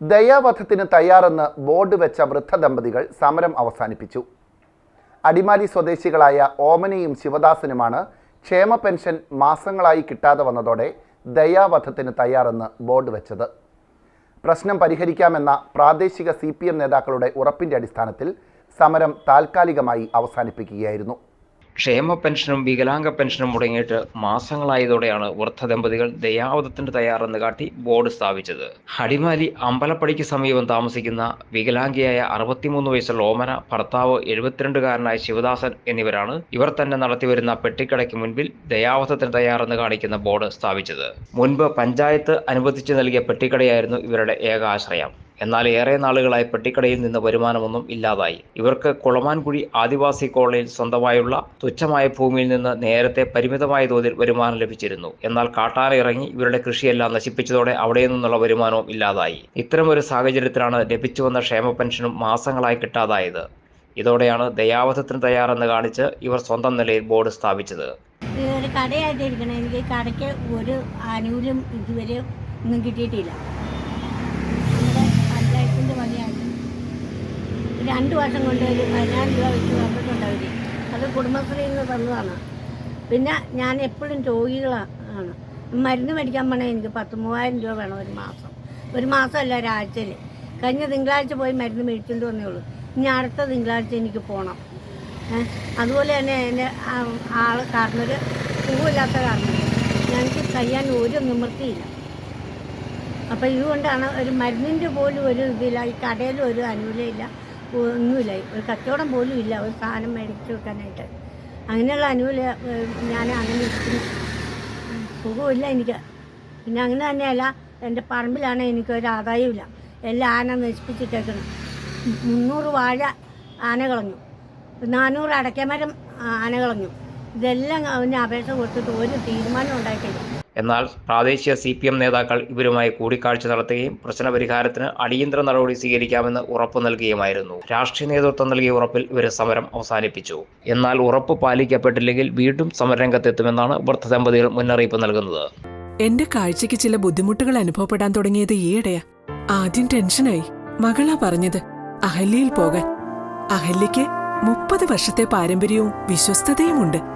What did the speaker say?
ദയാവധത്തിന് തയ്യാറെന്ന് board വെച്ച വൃദ്ധ ദമ്പതികൾ സമരം അവസാനിപ്പിച്ചു. അടിമാലി സ്വദേശികളായ ഓമനയും ശിവദാസനുമാണ് ക്ഷേമ പെൻഷൻ മാസങ്ങളായി കിട്ടാതെ വന്നതോടെ ദയാവധത്തിന് തയ്യാറെന്ന് ബോർഡ് വെച്ചത്. പ്രശ്നം പരിഹരിക്കാമെന്ന പ്രാദേശിക സി നേതാക്കളുടെ ഉറപ്പിന്റെ അടിസ്ഥാനത്തിൽ സമരം താൽക്കാലികമായി അവസാനിപ്പിക്കുകയായിരുന്നു. ക്ഷേമ പെൻഷനും വികലാംഗ പെൻഷനും മുടങ്ങിയിട്ട് മാസങ്ങളായതോടെയാണ് വൃദ്ധ ദമ്പതികൾ ദയാവധത്തിന് തയ്യാറെന്ന് കാട്ടി ബോർഡ് സ്ഥാപിച്ചത്. അടിമാലി അമ്പലപ്പടിക്ക് സമീപം താമസിക്കുന്ന വികലാംഗിയായ അറുപത്തിമൂന്ന് വയസ്സുള്ള ഓമന ഭർത്താവ് എഴുപത്തിരണ്ടുകാരനായ ശിവദാസൻ എന്നിവരാണ് ഇവർ തന്നെ നടത്തിവരുന്ന പെട്ടിക്കടയ്ക്ക് മുൻപിൽ ദയാവധത്തിന് തയ്യാറെന്ന് കാണിക്കുന്ന ബോർഡ് സ്ഥാപിച്ചത്. മുൻപ് പഞ്ചായത്ത് അനുവദിച്ചു നൽകിയ പെട്ടിക്കടയായിരുന്നു ഇവരുടെ ഏക ആശ്രയം എന്നാൽ ഏറെ നാളുകളായി പെട്ടിക്കടയിൽ നിന്ന് വരുമാനമൊന്നും ഇല്ലാതായി. ഇവർക്ക് കുളമാൻകുഴി ആദിവാസി കോളനിയിൽ സ്വന്തമായുള്ള തുച്ഛമായ ഭൂമിയിൽ നിന്ന് നേരത്തെ പരിമിതമായ തോതിൽ വരുമാനം ലഭിച്ചിരുന്നു. എന്നാൽ കാട്ടാന ഇറങ്ങി ഇവരുടെ കൃഷിയെല്ലാം നശിപ്പിച്ചതോടെ അവിടെ നിന്നുള്ള വരുമാനവും ഇല്ലാതായി. ഇത്തരമൊരു സാഹചര്യത്തിലാണ് ലഭിച്ചു വന്ന ക്ഷേമ പെൻഷനും മാസങ്ങളായി കിട്ടാതായത്. ഇതോടെയാണ് ദയാവധത്തിന് തയ്യാറെന്ന് കാണിച്ച് ഇവർ സ്വന്തം നിലയിൽ ബോർഡ് സ്ഥാപിച്ചത്. ഒരു കടയായിട്ടിരിക്കണം. എനിക്ക് കടയ്ക്ക് ഒരു ആനുകൂല്യം ഇതുവരെ ഒന്നും കിട്ടിയിട്ടില്ല. രണ്ട് കൊണ്ടുവരും കൊണ്ട് ഒരു പതിനായിരം രൂപ വെച്ച് തന്നിട്ടുണ്ട് അവർ അത് കുടുംബശ്രീയിൽ നിന്ന് തന്നതാണ്. പിന്നെ ഞാൻ എപ്പോഴും രോഗികളാണ് മരുന്ന് മേടിക്കാൻ പോണേ എനിക്ക് പത്ത് മൂവായിരം രൂപ വേണം ഒരു മാസം. ഒരു മാസമല്ല ഒരാഴ്ചയിൽ കഴിഞ്ഞ തിങ്കളാഴ്ച പോയി മരുന്ന് മേടിച്ചുകൊണ്ട് വന്നേ ഉള്ളൂ. ഇനി അടുത്ത തിങ്കളാഴ്ച എനിക്ക് പോകണം അതുപോലെ തന്നെ എന്റെ ആൾ കാരണവർ പൂവില്ലാത്ത കാരണം ഞങ്ങൾക്ക് കഴിയാൻ ഒരു നിവൃത്തിയില്ല. അപ്പോൾ ഇതുകൊണ്ടാണ് ഒരു മരുന്നിന്റെ പോലും ഒരു ഇതില്ല ഈ കടയിലും ഒരു അനുകൂലമില്ല ഒന്നുമില്ല. ഒരു കച്ചവടം പോലും ഇല്ല. ഒരു സാധനം മേടിച്ച് വെക്കാനായിട്ട്. അങ്ങനെയുള്ള അനുകൂല ഞാൻ അങ്ങനെ ഇരിക്കുന്നു. സുഖമില്ല എനിക്ക്. പിന്നെ അങ്ങനെ തന്നെയല്ല. എന്റെ പറമ്പിലാണ് എനിക്ക് ഒരു ആദായമില്ല എല്ലാം ആന നശിപ്പിച്ചിട്ടേക്കണം മുന്നൂറ് വാഴ ആന കളഞ്ഞു. നാനൂറ് അടയ്ക്കമരം ആന കളഞ്ഞു. ഇതെല്ലാം അവന് അപേക്ഷ കൊടുത്തിട്ട് ഒരു തീരുമാനം ഉണ്ടായിട്ടില്ല. എന്നാൽ പ്രാദേശിക സി പി എം നേതാക്കൾ ഇവരുമായി കൂടിക്കാഴ്ച നടത്തുകയും പ്രശ്നപരിഹാരത്തിന് അടിയന്തര നടപടി സ്വീകരിക്കാമെന്ന് ഉറപ്പ് നൽകുകയുമായിരുന്നു. രാഷ്ട്രീയ നേതൃത്വം നൽകിയ ഉറപ്പിൽ ഇവർ സമരം അവസാനിപ്പിച്ചു. എന്നാൽ ഉറപ്പ് പാലിക്കപ്പെട്ടില്ലെങ്കിൽ വീണ്ടും സമരരംഗത്തെത്തുമെന്നാണ് വൃദ്ധ ദമ്പതികൾ മുന്നറിയിപ്പ് നൽകുന്നത്. എന്റെ കാഴ്ചയ്ക്ക് ചില ബുദ്ധിമുട്ടുകൾ അനുഭവപ്പെടാൻ തുടങ്ങിയത് ഈയിടെയാ. ആദ്യം ടെൻഷനായി. മകളാ പറഞ്ഞത് അഹല്യയിൽ പോകാൻ. അഹല്യയ്ക്ക് മുപ്പത് വർഷത്തെ പാരമ്പര്യവും വിശ്വസ്തതയുമുണ്ട്.